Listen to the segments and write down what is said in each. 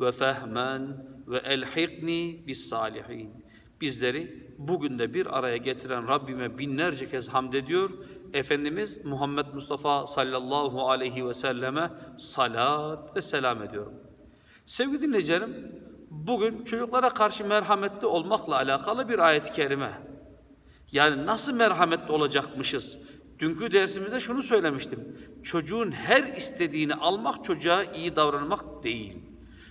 Ve fehmen ve elhikni bis salihin. Bizleri bugün de bir araya getiren Rabbime binlerce kez hamd ediyor. Efendimiz Muhammed Mustafa sallallahu aleyhi ve selleme salat ve selam ediyorum. Sevgili dinleyicilerim, bugün çocuklara karşı merhametli olmakla alakalı bir ayet-i kerime. Yani nasıl merhametli olacakmışız? Dünkü dersimizde şunu söylemiştim. Çocuğun her istediğini almak çocuğa iyi davranmak değil.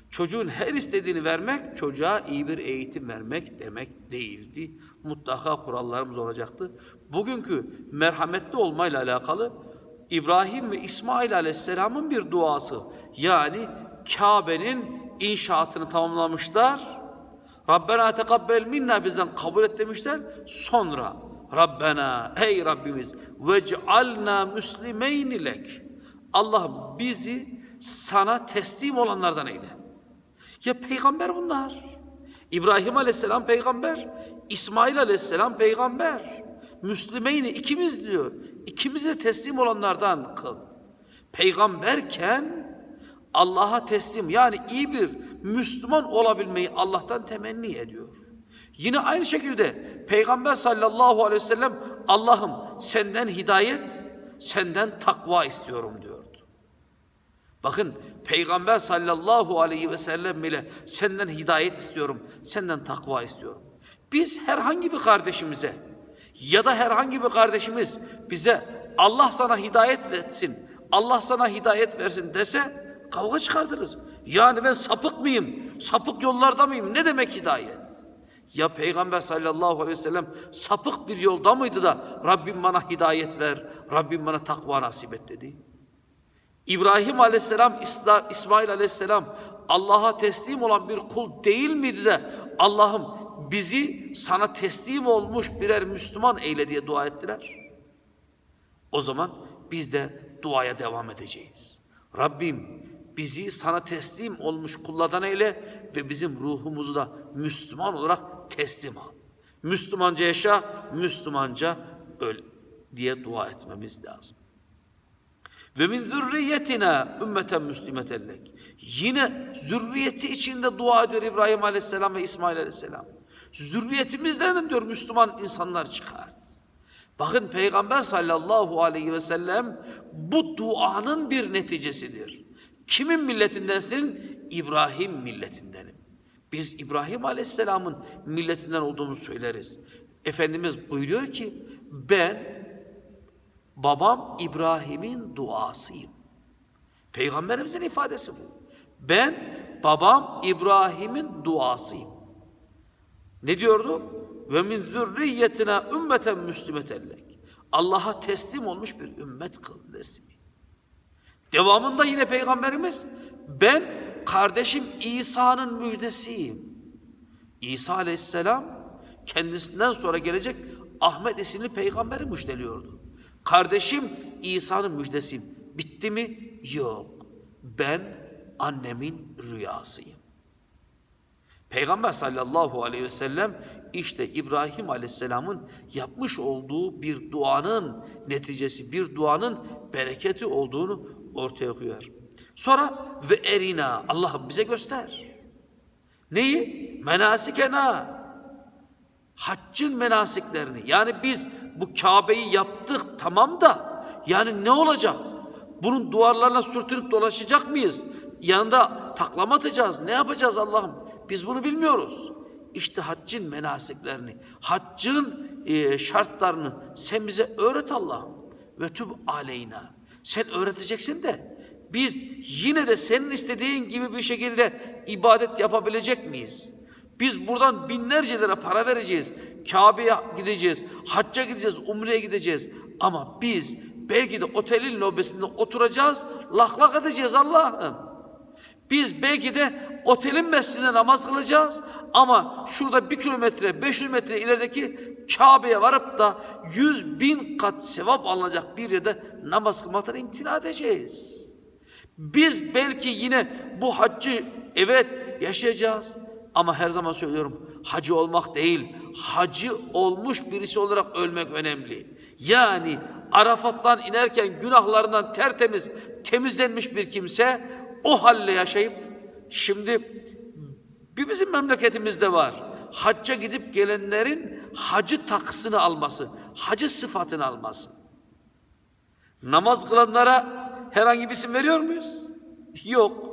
Çocuğun her istediğini vermek çocuğa iyi bir eğitim vermek demek değildi. Mutlaka kurallarımız olacaktı. Bugünkü merhametli olmayla alakalı İbrahim ve İsmail Aleyhisselam'ın bir duası. Yani Kabe'nin inşaatını tamamlamışlar. Rabbena tekabbel minna bizden kabul et demişler. Sonra Rabbena ey Rabbimiz vec'alna müslimeyni lek. Allah bizi sana teslim olanlardan eyle. Ya peygamber bunlar. İbrahim Aleyhisselam peygamber, İsmail Aleyhisselam peygamber. Müslümeyni ikimiz diyor. İkimize teslim olanlardan kıl. Peygamberken Allah'a teslim yani iyi bir Müslüman olabilmeyi Allah'tan temenni ediyor. Yine aynı şekilde Peygamber sallallahu aleyhi ve sellem Allah'ım senden hidayet, senden takva istiyorum diyordu. Bakın Peygamber sallallahu aleyhi ve sellem bile senden hidayet istiyorum, senden takva istiyorum. Biz herhangi bir kardeşimize ya da herhangi bir kardeşimiz bize Allah sana hidayet etsin, Allah sana hidayet versin dese kavga çıkartırız. Yani ben sapık mıyım? Sapık yollarda mıyım? Ne demek hidayet? Ya Peygamber sallallahu aleyhi ve sellem sapık bir yolda mıydı da Rabbim bana hidayet ver, Rabbim bana takva nasip et dedi. İbrahim aleyhisselam, İsmail aleyhisselam Allah'a teslim olan bir kul değil miydi de Allah'ım bizi sana teslim olmuş birer Müslüman eyle diye dua ettiler. O zaman biz de duaya devam edeceğiz. Rabbim bizi sana teslim olmuş kullardan eyle ve bizim ruhumuzu da Müslüman olarak teslim al. Müslümanca yaşa, Müslümanca öl diye dua etmemiz lazım. Ve min zürriyetina ümmeten müslimeten lek. Yine zürriyeti içinde dua ediyor İbrahim Aleyhisselam ve İsmail Aleyhisselam. Zürriyetimizden diyor Müslüman insanlar çıkart. Bakın Peygamber sallallahu aleyhi ve sellem bu duanın bir neticesidir. Kimin milletindensin? İbrahim milletindenim. Biz İbrahim Aleyhisselam'ın milletinden olduğumuzu söyleriz. Efendimiz buyuruyor ki ben babam İbrahim'in duasıyım. Peygamberimizin ifadesi bu. Ben babam İbrahim'in duasıyım. Ne diyordu? Ve min zürriyetine ümmeten müslimetellek. Allah'a teslim olmuş bir ümmet kıl resmi. Devamında yine Peygamberimiz ben kardeşim İsa'nın müjdesiyim. İsa aleyhisselam kendisinden sonra gelecek Ahmet isimli peygamberi müjdeliyordu. Kardeşim İsa'nın müjdesiyim. Bitti mi? Yok. Ben annemin rüyasıyım. Peygamber sallallahu aleyhi ve sellem işte İbrahim aleyhisselamın yapmış olduğu bir duanın neticesi, bir duanın bereketi olduğunu ortaya koyar. Sonra ve erina Allah'ım bize göster. Neyi? Menasikena. Haccın menasiklerini. Yani biz bu Kabe'yi yaptık tamam da yani ne olacak? Bunun duvarlarına sürtünüp dolaşacak mıyız? Yanında taklama atacağız. Ne yapacağız Allah'ım? Biz bunu bilmiyoruz. İşte haccın menasiklerini, haccın e, şartlarını sen bize öğret Allah'ım. Ve tüb aleyna. Sen öğreteceksin de biz yine de senin istediğin gibi bir şekilde ibadet yapabilecek miyiz? Biz buradan binlerce lira para vereceğiz. Kabe'ye gideceğiz, hacca gideceğiz, umreye gideceğiz. Ama biz belki de otelin lobesinde oturacağız, lak lak edeceğiz Allah'ım. Biz belki de otelin mescidinde namaz kılacağız ama şurada bir kilometre, 500 metre ilerideki Kabe'ye varıp da yüz bin kat sevap alınacak bir yerde namaz kılmaktan imtina edeceğiz. Biz belki yine bu haccı evet yaşayacağız ama her zaman söylüyorum hacı olmak değil, hacı olmuş birisi olarak ölmek önemli. Yani Arafat'tan inerken günahlarından tertemiz, temizlenmiş bir kimse o halle yaşayıp şimdi bir bizim memleketimizde var. Hacca gidip gelenlerin hacı takısını alması, hacı sıfatını alması. Namaz kılanlara herhangi bir isim veriyor muyuz? Yok.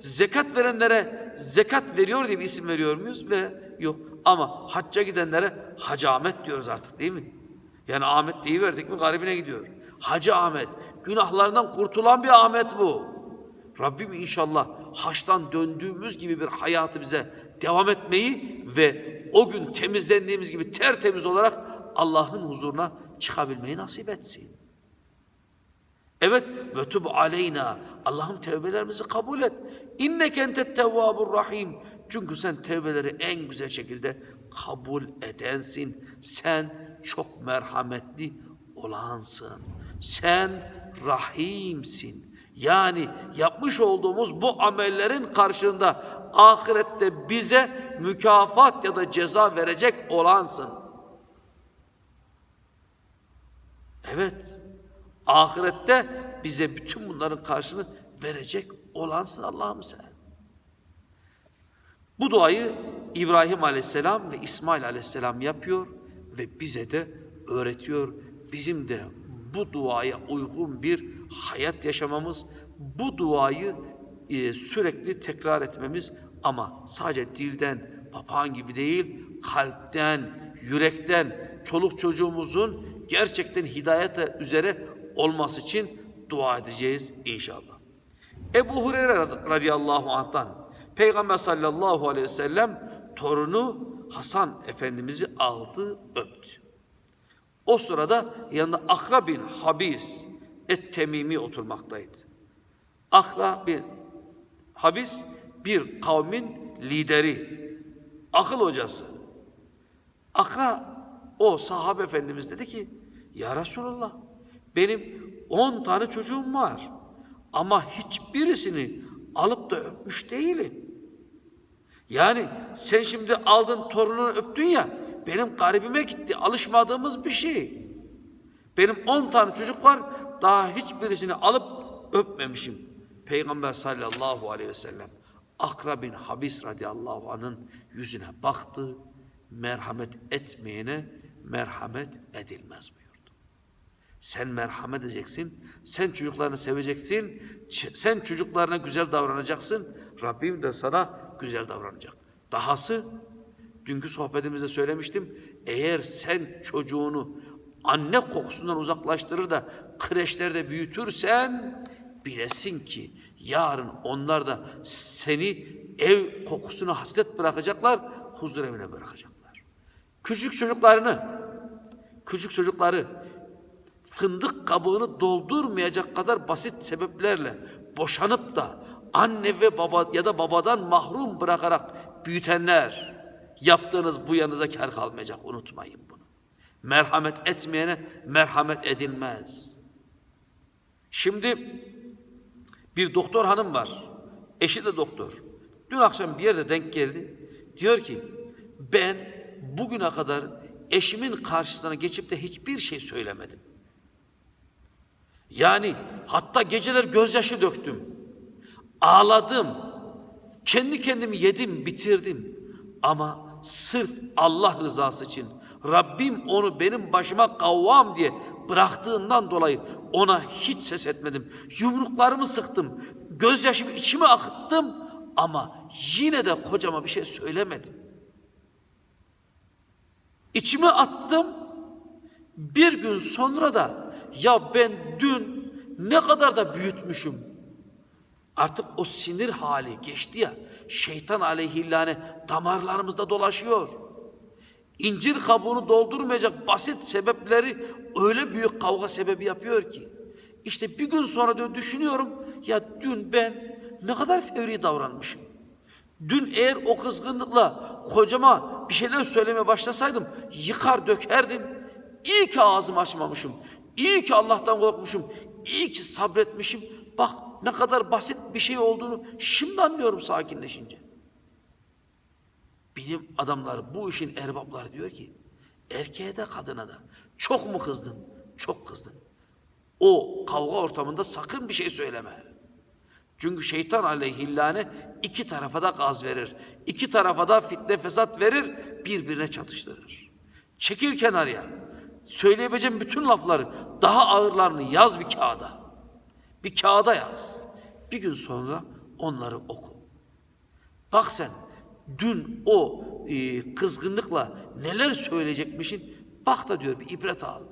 Zekat verenlere zekat veriyor diye bir isim veriyor muyuz? Ve yok. Ama hacca gidenlere Hacı Ahmet diyoruz artık değil mi? Yani Ahmet diye verdik mi garibine gidiyor. Hacı Ahmet. Günahlarından kurtulan bir Ahmet bu. Rabbim inşallah haçtan döndüğümüz gibi bir hayatı bize devam etmeyi ve o gün temizlendiğimiz gibi tertemiz olarak Allah'ın huzuruna çıkabilmeyi nasip etsin. Evet ve tub aleyna. Allah'ım tevbelerimizi kabul et. İnneke entet tevvabur rahim. Çünkü sen tevbeleri en güzel şekilde kabul edensin. Sen çok merhametli olansın. Sen rahimsin. Yani yapmış olduğumuz bu amellerin karşılığında ahirette bize mükafat ya da ceza verecek olansın. Evet. Ahirette bize bütün bunların karşılığını verecek olansın Allah'ım sen. Bu duayı İbrahim Aleyhisselam ve İsmail Aleyhisselam yapıyor ve bize de öğretiyor. Bizim de bu duaya uygun bir hayat yaşamamız, bu duayı e, sürekli tekrar etmemiz ama sadece dilden, papağan gibi değil, kalpten, yürekten, çoluk çocuğumuzun gerçekten hidayete üzere olması için dua edeceğiz inşallah. Ebu Hureyre radıyallahu anh'tan Peygamber sallallahu aleyhi ve sellem torunu Hasan Efendimiz'i aldı, öptü. O sırada yanında Akra bin Habis Et-Temimi oturmaktaydı. Akra bin Habis bir kavmin lideri, akıl hocası. Akra o sahabe efendimiz dedi ki ya Resulallah benim on tane çocuğum var ama hiçbirisini alıp da öpmüş değilim. Yani sen şimdi aldın torununu öptün ya benim garibime gitti alışmadığımız bir şey. Benim on tane çocuk var daha hiçbirisini alıp öpmemişim. Peygamber sallallahu aleyhi ve sellem Akra bin Habis radıyallahu anh'ın yüzüne baktı. Merhamet etmeyene merhamet edilmez buyurdu. Sen merhamet edeceksin, sen çocuklarını seveceksin, sen çocuklarına güzel davranacaksın, Rabbim de sana güzel davranacak. Dahası, dünkü sohbetimizde söylemiştim, eğer sen çocuğunu anne kokusundan uzaklaştırır da kreşlerde büyütürsen, bilesin ki yarın onlar da seni ev kokusuna hasret bırakacaklar, huzur evine bırakacaklar. Küçük çocuklarını, küçük çocukları fındık kabığını doldurmayacak kadar basit sebeplerle boşanıp da anne ve baba ya da babadan mahrum bırakarak büyütenler yaptığınız bu yanınıza kar kalmayacak unutmayın bunu. Merhamet etmeyene merhamet edilmez. Şimdi bir doktor hanım var. Eşi de doktor. Dün akşam bir yerde denk geldi. Diyor ki ben bugüne kadar eşimin karşısına geçip de hiçbir şey söylemedim. Yani hatta geceler gözyaşı döktüm. Ağladım. Kendi kendimi yedim, bitirdim. Ama sırf Allah rızası için Rabbim onu benim başıma kavvam diye bıraktığından dolayı ona hiç ses etmedim. Yumruklarımı sıktım. Gözyaşımı içime akıttım ama yine de kocama bir şey söylemedim. İçime attım. Bir gün sonra da ya ben dün ne kadar da büyütmüşüm. Artık o sinir hali geçti ya. Şeytan aleyhillâne damarlarımızda dolaşıyor. İncir kabuğunu doldurmayacak basit sebepleri öyle büyük kavga sebebi yapıyor ki. İşte bir gün sonra diyor düşünüyorum ya dün ben ne kadar fevri davranmışım. Dün eğer o kızgınlıkla kocama bir şeyler söylemeye başlasaydım yıkar dökerdim. İyi ki ağzımı açmamışım. İyi ki Allah'tan korkmuşum. İyi ki sabretmişim. Bak ne kadar basit bir şey olduğunu şimdi anlıyorum sakinleşince. Bilim adamları bu işin erbapları diyor ki erkeğe de kadına da çok mu kızdın? Çok kızdın. O kavga ortamında sakın bir şey söyleme. Çünkü şeytan aleyhillâne iki tarafa da gaz verir. İki tarafa da fitne fesat verir, birbirine çatıştırır. Çekil kenarya. Söyleyebileceğim bütün lafları, daha ağırlarını yaz bir kağıda. Bir kağıda yaz. Bir gün sonra onları oku. Bak sen dün o e, kızgınlıkla neler söyleyecekmişin bak da diyor bir ibret al.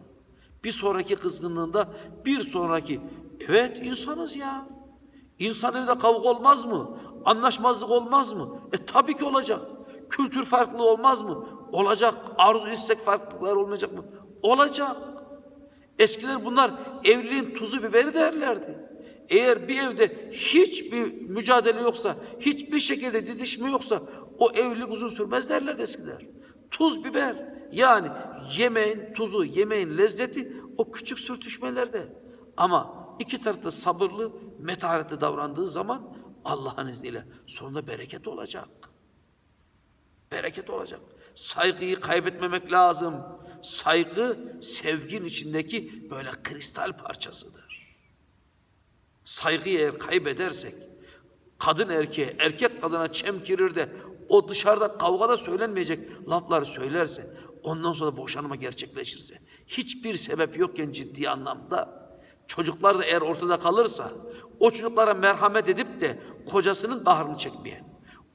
Bir sonraki kızgınlığında bir sonraki evet insanız ya. İnsan evde kavga olmaz mı? Anlaşmazlık olmaz mı? E tabii ki olacak. Kültür farklılığı olmaz mı? Olacak. Arzu istek farklılıklar olmayacak mı? Olacak. Eskiler bunlar evliliğin tuzu biberi derlerdi. Eğer bir evde hiçbir mücadele yoksa, hiçbir şekilde didişme yoksa o evlilik uzun sürmez derlerdi eskiler. Tuz biber yani yemeğin tuzu, yemeğin lezzeti o küçük sürtüşmelerde. Ama iki tarafta sabırlı, metaharetli davrandığı zaman Allah'ın izniyle sonunda bereket olacak. Bereket olacak. Saygıyı kaybetmemek lazım. Saygı sevgin içindeki böyle kristal parçasıdır. Saygıyı eğer kaybedersek, kadın erkeğe, erkek kadına çemkirir de o dışarıda kavgada söylenmeyecek lafları söylerse, ondan sonra boşanma gerçekleşirse, hiçbir sebep yokken ciddi anlamda, çocuklar da eğer ortada kalırsa, o çocuklara merhamet edip de kocasının kahrını çekmeyen,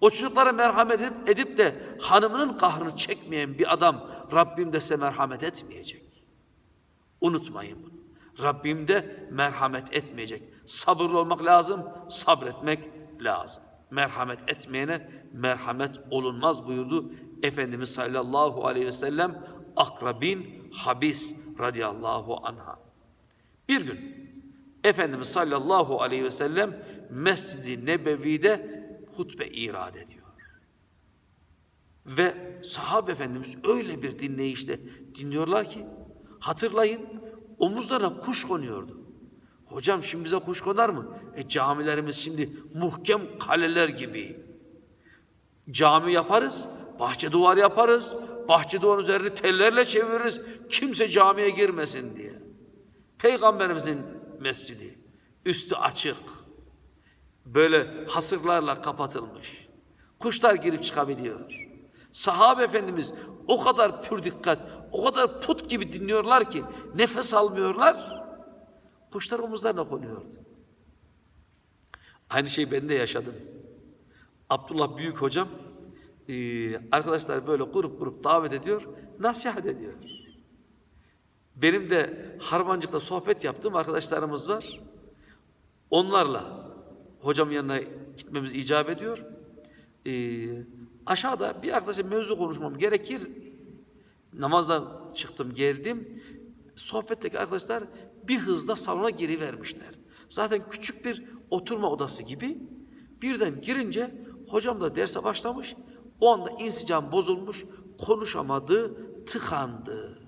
o çocuklara merhamet edip, edip de hanımının kahrını çekmeyen bir adam Rabbim de size merhamet etmeyecek. Unutmayın bunu. Rabbim de merhamet etmeyecek. Sabırlı olmak lazım, sabretmek lazım. Merhamet etmeyene merhamet olunmaz buyurdu Efendimiz sallallahu aleyhi ve sellem Akra bin Habis radıyallahu anha. Bir gün Efendimiz sallallahu aleyhi ve sellem Mescid-i Nebevi'de hutbe irad ediyor. Ve sahabe efendimiz öyle bir dinleyişte dinliyorlar ki hatırlayın omuzlarına kuş konuyordu. Hocam şimdi bize kuş konar mı? E camilerimiz şimdi muhkem kaleler gibi. Cami yaparız, bahçe duvar yaparız, bahçe duvarın üzerini tellerle çeviririz. Kimse camiye girmesin diye. Peygamberimizin mescidi, üstü açık, böyle hasırlarla kapatılmış. Kuşlar girip çıkabiliyor. Sahabe efendimiz o kadar pür dikkat, o kadar put gibi dinliyorlar ki nefes almıyorlar. Kuşlar omuzlarına konuyordu. Aynı şeyi ben de yaşadım. Abdullah Büyük hocam e, arkadaşlar böyle grup grup davet ediyor, nasihat ediyor. Benim de Harmancık'ta sohbet yaptığım arkadaşlarımız var. Onlarla hocam yanına gitmemiz icap ediyor. Ee, aşağıda bir arkadaşla mevzu konuşmam gerekir. Namazdan çıktım geldim. Sohbetteki arkadaşlar bir hızla salona girivermişler. Zaten küçük bir oturma odası gibi. Birden girince hocam da derse başlamış. O anda insicam bozulmuş. Konuşamadı, tıkandı.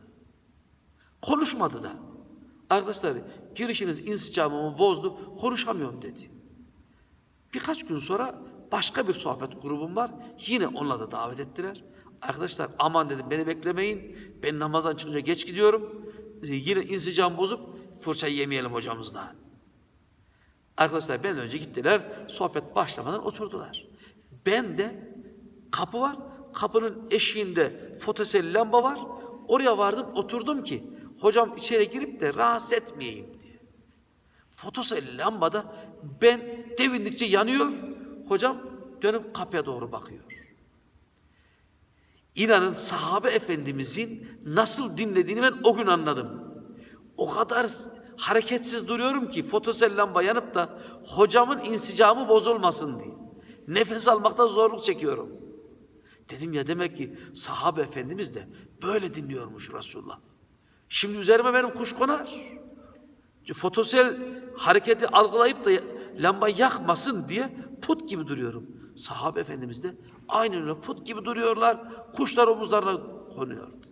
Konuşmadı da. Arkadaşlar girişiniz insicamımı bozdu, konuşamıyorum dedi. Birkaç gün sonra başka bir sohbet grubum var. Yine onunla da davet ettiler. Arkadaşlar aman dedim beni beklemeyin. Ben namazdan çıkınca geç gidiyorum. Ee, Yine insicam bozup fırça yemeyelim hocamızdan. Arkadaşlar ben önce gittiler. Sohbet başlamadan oturdular. Ben de kapı var. Kapının eşiğinde fotosel lamba var. Oraya vardım oturdum ki hocam içeri girip de rahatsız etmeyeyim diye. Fotosel lambada ben devindikçe yanıyor. Hocam dönüp kapıya doğru bakıyor. İnanın sahabe efendimizin nasıl dinlediğini ben o gün anladım. O kadar hareketsiz duruyorum ki fotosel lamba yanıp da hocamın insicamı bozulmasın diye. Nefes almakta zorluk çekiyorum. Dedim ya demek ki sahabe efendimiz de böyle dinliyormuş Resulullah. Şimdi üzerime benim kuş konar. Fotosel hareketi algılayıp da lamba yakmasın diye put gibi duruyorum. Sahabe Efendimiz de aynen öyle put gibi duruyorlar. Kuşlar omuzlarına konuyordu.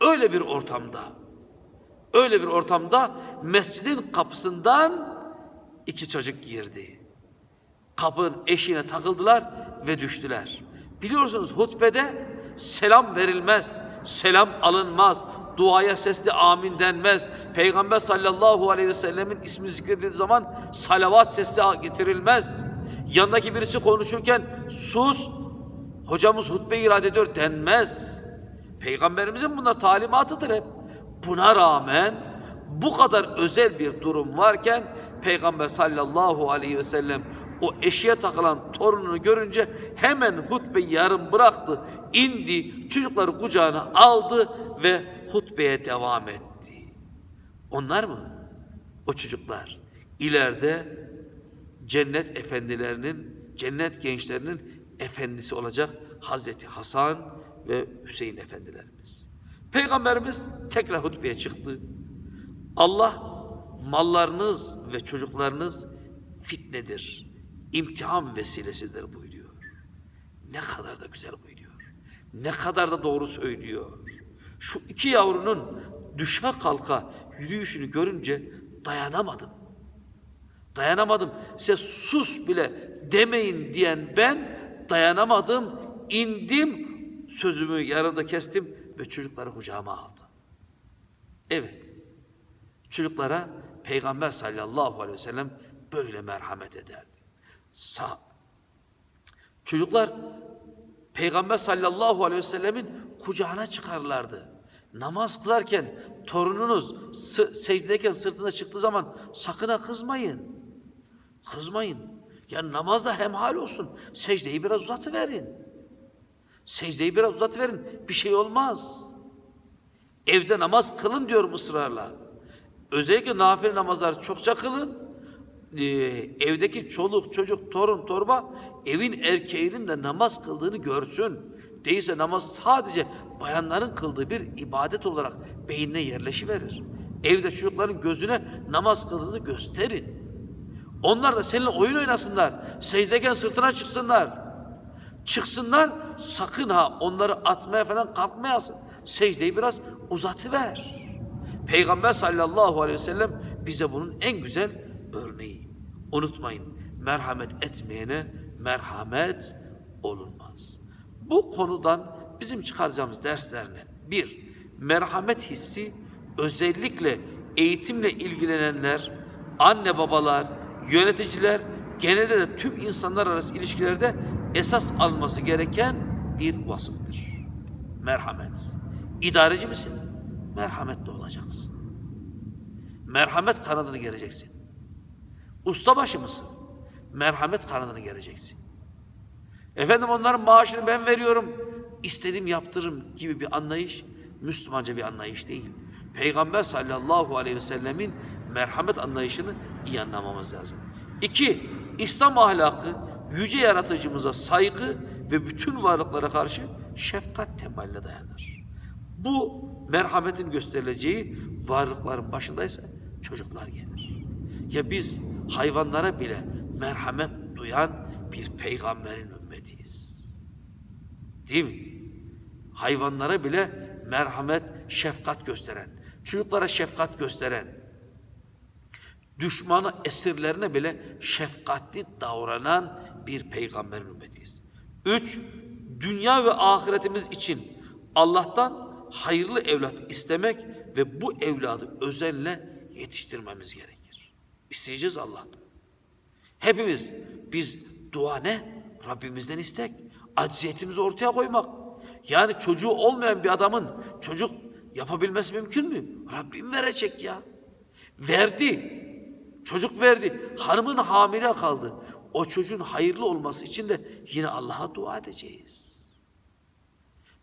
Öyle bir ortamda, öyle bir ortamda mescidin kapısından iki çocuk girdi. Kapının eşiğine takıldılar ve düştüler. Biliyorsunuz hutbede selam verilmez, selam alınmaz, duaya sesli amin denmez. Peygamber sallallahu aleyhi ve sellemin ismi zikredildiği zaman salavat sesli getirilmez. Yanındaki birisi konuşurken sus, hocamız hutbe irade ediyor denmez. Peygamberimizin bunlar talimatıdır hep. Buna rağmen bu kadar özel bir durum varken Peygamber sallallahu aleyhi ve sellem o eşiğe takılan torununu görünce hemen hutbeyi yarım bıraktı, indi, çocukları kucağına aldı ve hutbeye devam etti. Onlar mı? O çocuklar ileride cennet efendilerinin, cennet gençlerinin efendisi olacak Hazreti Hasan ve Hüseyin efendilerimiz. Peygamberimiz tekrar hutbeye çıktı. Allah mallarınız ve çocuklarınız fitnedir, imtihan vesilesidir buyuruyor. Ne kadar da güzel buyuruyor. Ne kadar da doğru söylüyor. Şu iki yavrunun düşe kalka yürüyüşünü görünce dayanamadım. Dayanamadım. Size sus bile demeyin diyen ben dayanamadım. indim sözümü yarıda kestim ve çocukları kucağıma aldım. Evet. Çocuklara Peygamber sallallahu aleyhi ve sellem böyle merhamet ederdi. Sa Çocuklar Peygamber sallallahu aleyhi ve sellemin kucağına çıkarlardı. Namaz kılarken torununuz secdedeyken sırtına çıktığı zaman sakın ha kızmayın. Kızmayın. Ya namazda hemhal olsun. Secdeyi biraz uzatıverin. Secdeyi biraz uzatıverin. Bir şey olmaz. Evde namaz kılın diyorum ısrarla. Özellikle nafile namazlar çokça kılın. Ee, evdeki çoluk, çocuk, torun, torba evin erkeğinin de namaz kıldığını görsün. Değilse namaz sadece bayanların kıldığı bir ibadet olarak beynine yerleşiverir. Evde çocukların gözüne namaz kıldığınızı gösterin. Onlar da seninle oyun oynasınlar. Secdeyken sırtına çıksınlar. Çıksınlar sakın ha onları atmaya falan kalkmayasın. Secdeyi biraz uzatıver. Peygamber sallallahu aleyhi ve sellem bize bunun en güzel örneği. Unutmayın merhamet etmeyene merhamet olunmaz. Bu konudan bizim çıkaracağımız dersler ne? Bir, merhamet hissi özellikle eğitimle ilgilenenler, anne babalar, yöneticiler, genelde de tüm insanlar arası ilişkilerde esas alması gereken bir vasıftır. Merhamet. İdareci misin? Merhametli olacaksın. Merhamet kanadını gereceksin. Ustabaşı mısın? Merhamet kanadını gereceksin. Efendim onların maaşını ben veriyorum, istediğim yaptırırım gibi bir anlayış Müslümanca bir anlayış değil. Peygamber sallallahu aleyhi ve sellemin merhamet anlayışını iyi anlamamız lazım. İki, İslam ahlakı yüce yaratıcımıza saygı ve bütün varlıklara karşı şefkat temaline dayanır. Bu merhametin gösterileceği varlıkların başındaysa çocuklar gelir. Ya biz hayvanlara bile merhamet duyan bir peygamberin ümmetiyiz. Değil mi? Hayvanlara bile merhamet, şefkat gösteren, çocuklara şefkat gösteren, düşmanı esirlerine bile şefkatli davranan bir peygamberin ümmetiyiz. Üç, dünya ve ahiretimiz için Allah'tan hayırlı evlat istemek ve bu evladı özenle yetiştirmemiz gerekir. İsteyeceğiz Allah'tan. Hepimiz biz dua ne? Rabbimizden istek. Acziyetimizi ortaya koymak. Yani çocuğu olmayan bir adamın çocuk yapabilmesi mümkün mü? Rabbim verecek ya. Verdi. Çocuk verdi. Hanımın hamile kaldı. O çocuğun hayırlı olması için de yine Allah'a dua edeceğiz.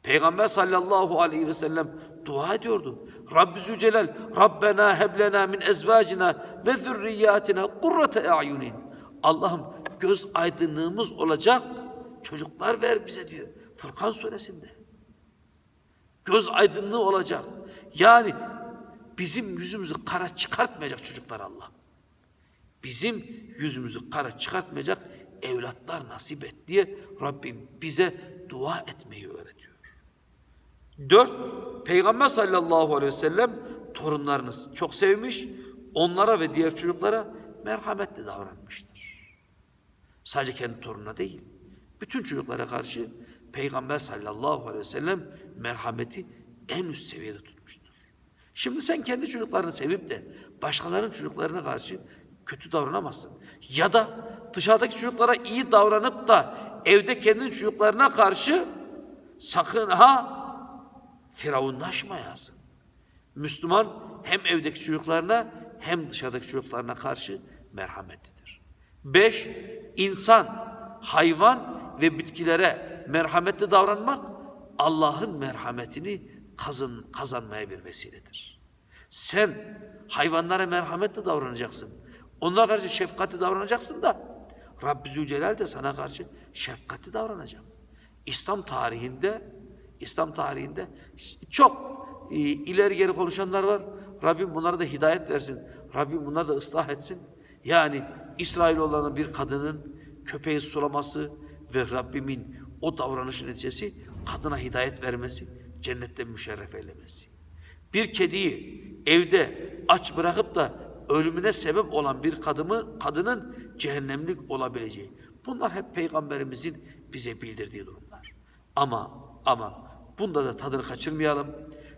Peygamber sallallahu aleyhi ve sellem dua ediyordu. Rabbi Zülcelal, Rabbena heblena min ezvacina ve zürriyatina kurrate a'yunin. Allah'ım göz aydınlığımız olacak çocuklar ver bize diyor. Furkan suresinde. Göz aydınlığı olacak. Yani bizim yüzümüzü kara çıkartmayacak çocuklar Allah. Bizim yüzümüzü kara çıkartmayacak evlatlar nasip et diye Rabbim bize dua etmeyi öğretiyor. Dört, Peygamber sallallahu aleyhi ve sellem torunlarını çok sevmiş, onlara ve diğer çocuklara merhametli davranmıştır. Sadece kendi torununa değil, bütün çocuklara karşı Peygamber sallallahu aleyhi ve sellem merhameti en üst seviyede tutmuştur. Şimdi sen kendi çocuklarını sevip de başkalarının çocuklarına karşı kötü davranamazsın. Ya da dışarıdaki çocuklara iyi davranıp da evde kendi çocuklarına karşı sakın ha firavunlaşmayasın. Müslüman hem evdeki çocuklarına hem dışarıdaki çocuklarına karşı merhametlidir. Beş, insan, hayvan ve bitkilere merhametli davranmak Allah'ın merhametini kazın, kazanmaya bir vesiledir. Sen hayvanlara merhametli davranacaksın. Onlara karşı şefkatli davranacaksın da Rabbi Zülcelal de sana karşı şefkatli davranacak. İslam tarihinde İslam tarihinde çok e, ileri geri konuşanlar var. Rabbim bunlara da hidayet versin. Rabbim bunları da ıslah etsin. Yani İsrailoğullarının bir kadının köpeği sulaması ve Rabbimin o davranışın neticesi kadına hidayet vermesi, cennette müşerref eylemesi. Bir kediyi evde aç bırakıp da ölümüne sebep olan bir kadını, kadının cehennemlik olabileceği. Bunlar hep Peygamberimizin bize bildirdiği durumlar. Ama ama bunda da tadını kaçırmayalım.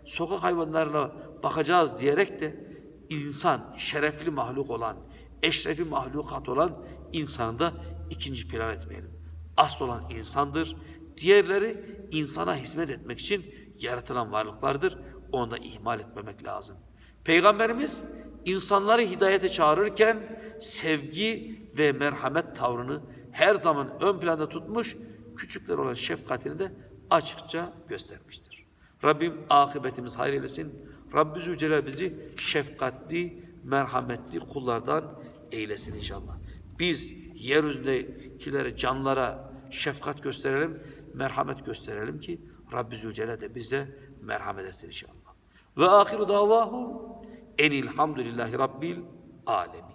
Sokak hayvanlarına bakacağız diyerek de insan şerefli mahluk olan, eşrefi mahlukat olan insanı da ikinci plan etmeyelim. Asıl olan insandır. Diğerleri insana hizmet etmek için yaratılan varlıklardır. Onu da ihmal etmemek lazım. Peygamberimiz insanları hidayete çağırırken sevgi ve merhamet tavrını her zaman ön planda tutmuş, küçükler olan şefkatini de açıkça göstermiştir. Rabbim akıbetimiz hayır eylesin. Rabbi Zülcelal bizi şefkatli, merhametli kullardan eylesin inşallah. Biz yeryüzündekilere, canlara şefkat gösterelim, merhamet gösterelim ki Rabbi Zülcelal de bize merhamet etsin inşallah. Ve ahiru davahu enilhamdülillahi rabbil alemin.